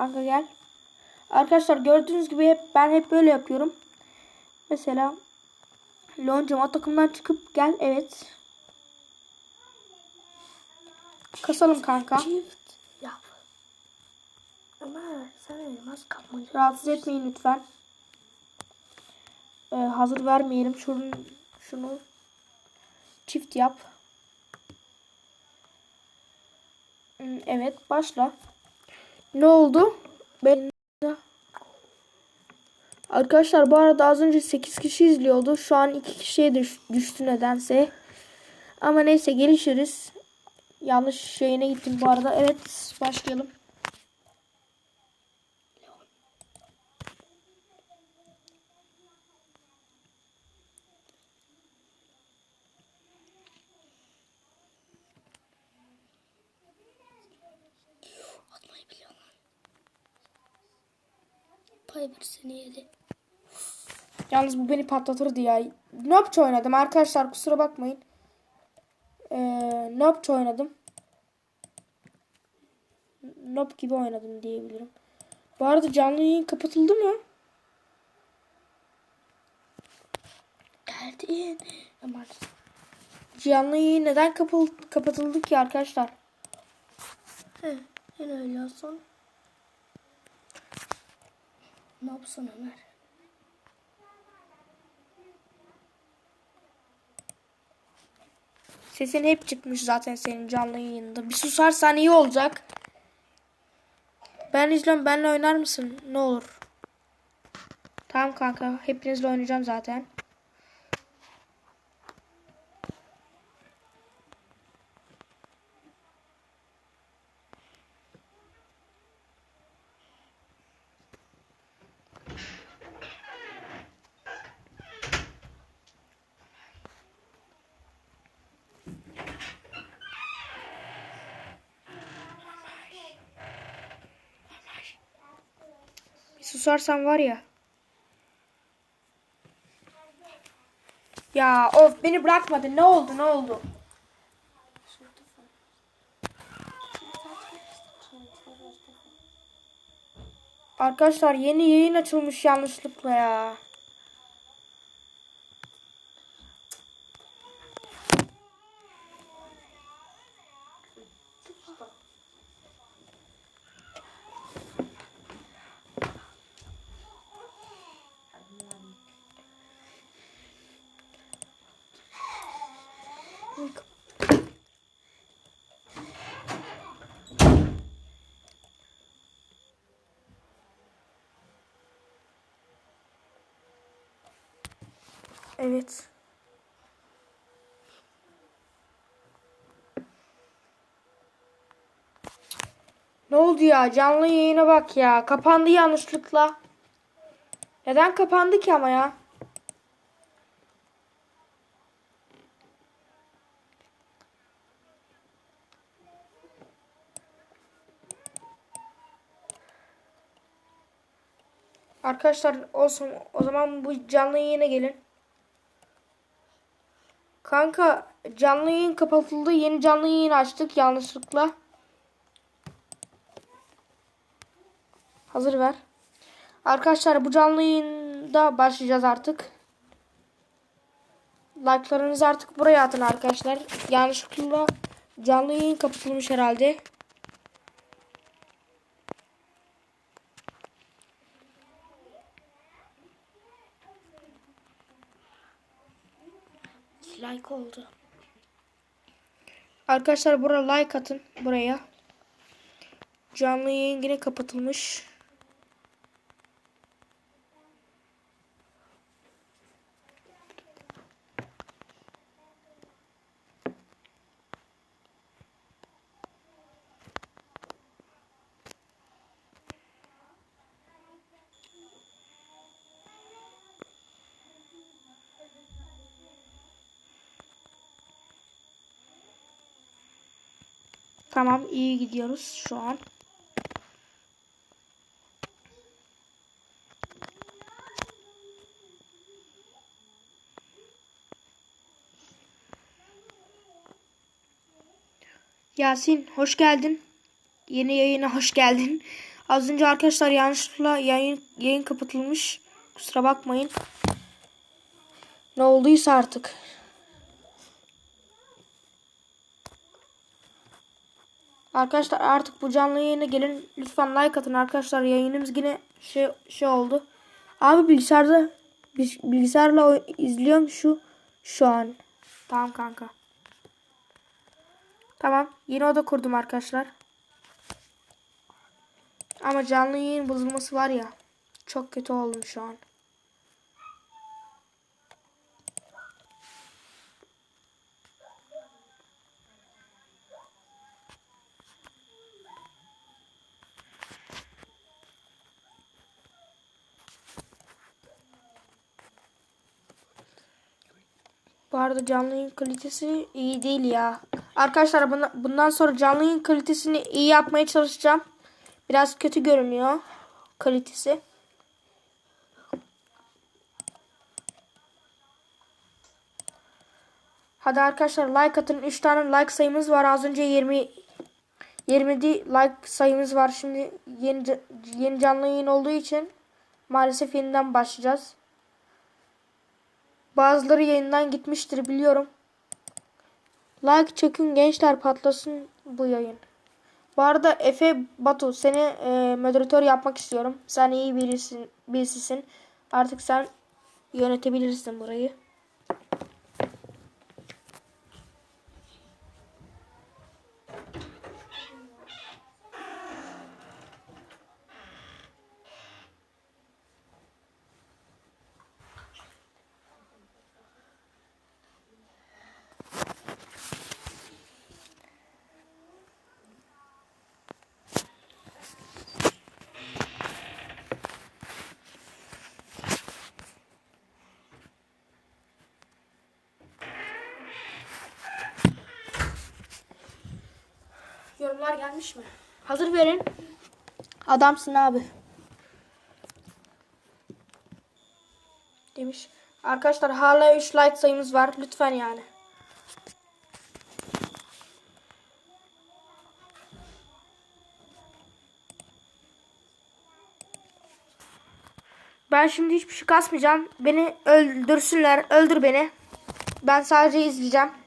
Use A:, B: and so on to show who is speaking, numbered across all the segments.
A: Kanka gel. Arkadaşlar gördüğünüz gibi hep ben hep böyle yapıyorum. Mesela Loncam o takımdan çıkıp gel. Evet. Kasalım kanka.
B: Çift yap. Ömer sen elmas kapmaca.
A: Rahatsız etmeyin lütfen. Ee, hazır vermeyelim. Şunu, şunu çift yap. Hmm, Evet başla. Ne oldu? Ben Arkadaşlar bu arada az önce 8 kişi izliyordu. Şu an 2 kişiye düş- düştü nedense. Ama neyse gelişiriz. Yanlış şeyine gittim bu arada. Evet başlayalım.
B: Piper seni yedi.
A: Yalnız bu beni patlatırdı ya. Nopça oynadım arkadaşlar kusura bakmayın. Ee, Nopça oynadım. Nop gibi oynadım diyebilirim. Bu arada canlı yayın kapatıldı mı?
B: Geldin. Ömer.
A: Canlı yayın neden kapatıldı ki arkadaşlar?
B: He, öyle olsun. Ne yapsın Ömer?
A: Sesin hep çıkmış zaten senin canlı yayında. Bir susarsan iyi olacak. Ben izliyorum. Benle oynar mısın? Ne olur. Tamam kanka. Hepinizle oynayacağım zaten. Susarsan var ya. Ya of beni bırakmadı. Ne oldu ne oldu? Arkadaşlar yeni yayın açılmış yanlışlıkla ya. Evet. Ne oldu ya? Canlı yayına bak ya. Kapandı yanlışlıkla. Neden kapandı ki ama ya? Arkadaşlar olsun. O zaman bu canlı yayına gelin. Kanka canlı yayın kapatıldı. Yeni canlı yayın açtık yanlışlıkla. Hazır ver. Arkadaşlar bu canlı yayında başlayacağız artık. Like'larınızı artık buraya atın arkadaşlar. Yanlışlıkla canlı yayın kapatılmış herhalde.
B: Oldu.
A: Arkadaşlar buraya like atın buraya. Canlı yayın yine kapatılmış. Tamam iyi gidiyoruz şu an. Yasin hoş geldin. Yeni yayına hoş geldin. Az önce arkadaşlar yanlışlıkla yayın, yayın kapatılmış. Kusura bakmayın. Ne olduysa artık. Arkadaşlar artık bu canlı yayına gelin. Lütfen like atın arkadaşlar. Yayınımız yine şey şey oldu. Abi bilgisayarda bil- bilgisayarla izliyorum şu şu an. Tamam kanka. Tamam. Yeni oda kurdum arkadaşlar. Ama canlı yayın bozulması var ya. Çok kötü oldum şu an. Bu arada canlı yayın kalitesi iyi değil ya. Arkadaşlar bundan sonra canlı yayın kalitesini iyi yapmaya çalışacağım. Biraz kötü görünüyor kalitesi. Hadi arkadaşlar like atın. 3 tane like sayımız var. Az önce 20 20 di- like sayımız var. Şimdi yeni yeni canlı yayın olduğu için maalesef yeniden başlayacağız. Bazıları yayından gitmiştir biliyorum. Like çekin gençler patlasın bu yayın. Bu arada Efe Batu seni e, moderatör yapmak istiyorum. Sen iyi birisin, birisisin. Artık sen yönetebilirsin burayı. Yorumlar gelmiş mi? Hazır verin. Adamsın abi. Demiş. Arkadaşlar hala 3 like sayımız var. Lütfen yani. Ben şimdi hiçbir şey kasmayacağım. Beni öldürsünler. Öldür beni. Ben sadece izleyeceğim.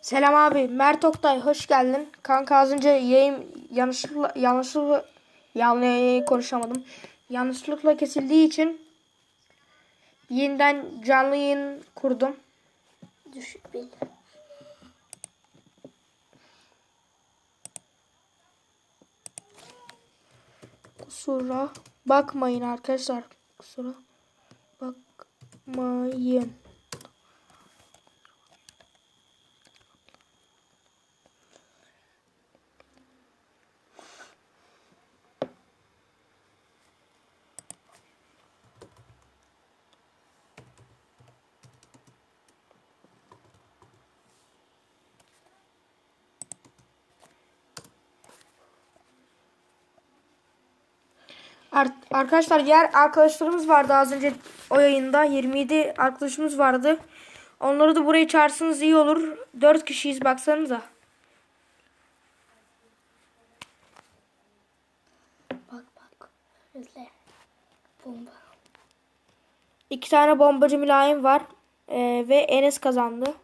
A: Selam abi. Mert Oktay hoş geldin. Kanka az önce yayın yanlışlıkla yanlışlıkla yanlış konuşamadım. Yanlışlıkla kesildiği için yeniden canlı yayın kurdum.
B: Düşük bil.
A: Kusura bakmayın arkadaşlar. Kusura bakmayın. Arkadaşlar diğer arkadaşlarımız vardı az önce o yayında 27 arkadaşımız vardı. Onları da buraya çağırsanız iyi olur. 4 kişiyiz baksanıza.
B: Bak bak. İzle. Bomba.
A: İki tane bombacı mülayim var. Ee, ve Enes kazandı.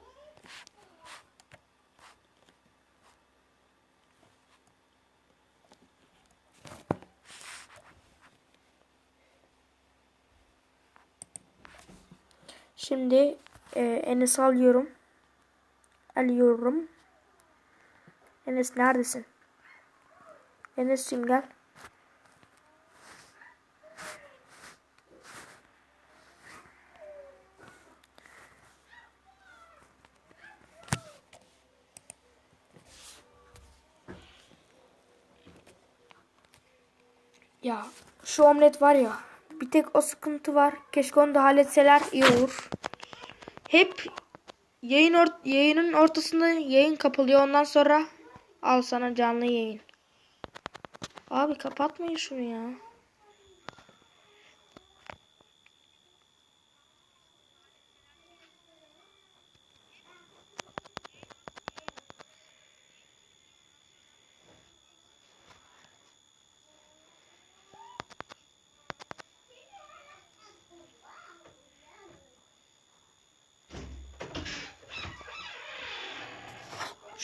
A: Şimdi e, Enes'i alıyorum. Alıyorum. Enes neredesin? Enes'cim gel. Ya şu omlet var ya bir tek o sıkıntı var. Keşke onu da halletseler iyi olur. Hep yayın or- yayının ortasında yayın kapalıyor. Ondan sonra al sana canlı yayın. Abi kapatmayın şunu ya.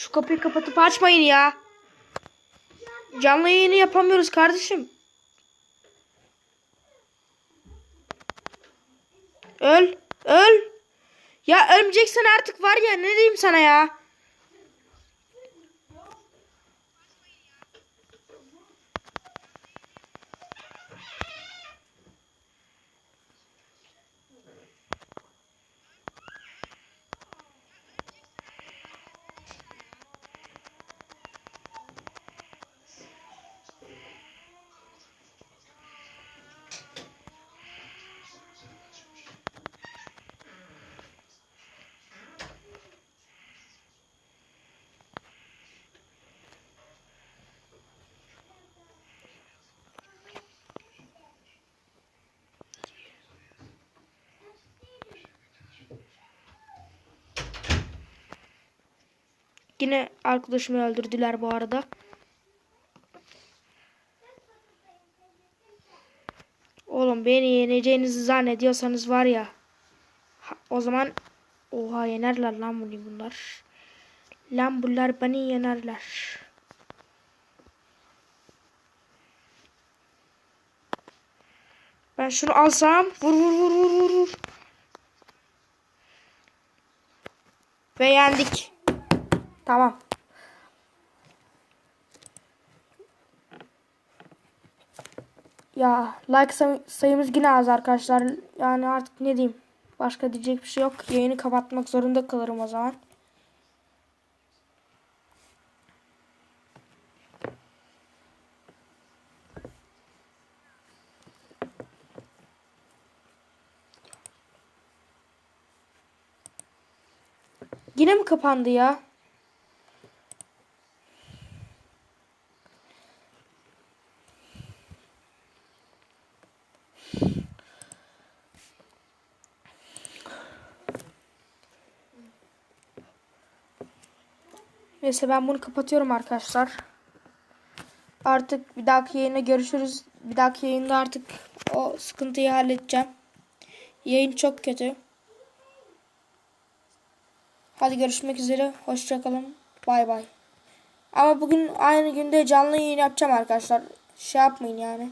A: Şu kapıyı kapatıp açmayın ya. Canlı yayını yapamıyoruz kardeşim. Öl. Öl. Ya ölmeyeceksen artık var ya ne diyeyim sana ya. Yine arkadaşımı öldürdüler bu arada. Oğlum beni yeneceğinizi zannediyorsanız var ya. o zaman oha yenerler lan bunu bunlar. Lan bunlar beni yenerler. Ben şunu alsam vur vur vur vur vur. Ve yendik. Tamam. Ya like say- sayımız yine az arkadaşlar. Yani artık ne diyeyim. Başka diyecek bir şey yok. Yayını kapatmak zorunda kalırım o zaman. Yine mi kapandı ya? Neyse ben bunu kapatıyorum arkadaşlar. Artık bir dahaki yayına görüşürüz. Bir dahaki yayında artık o sıkıntıyı halledeceğim. Yayın çok kötü. Hadi görüşmek üzere. Hoşçakalın. Bay bay. Ama bugün aynı günde canlı yayın yapacağım arkadaşlar. Şey yapmayın yani.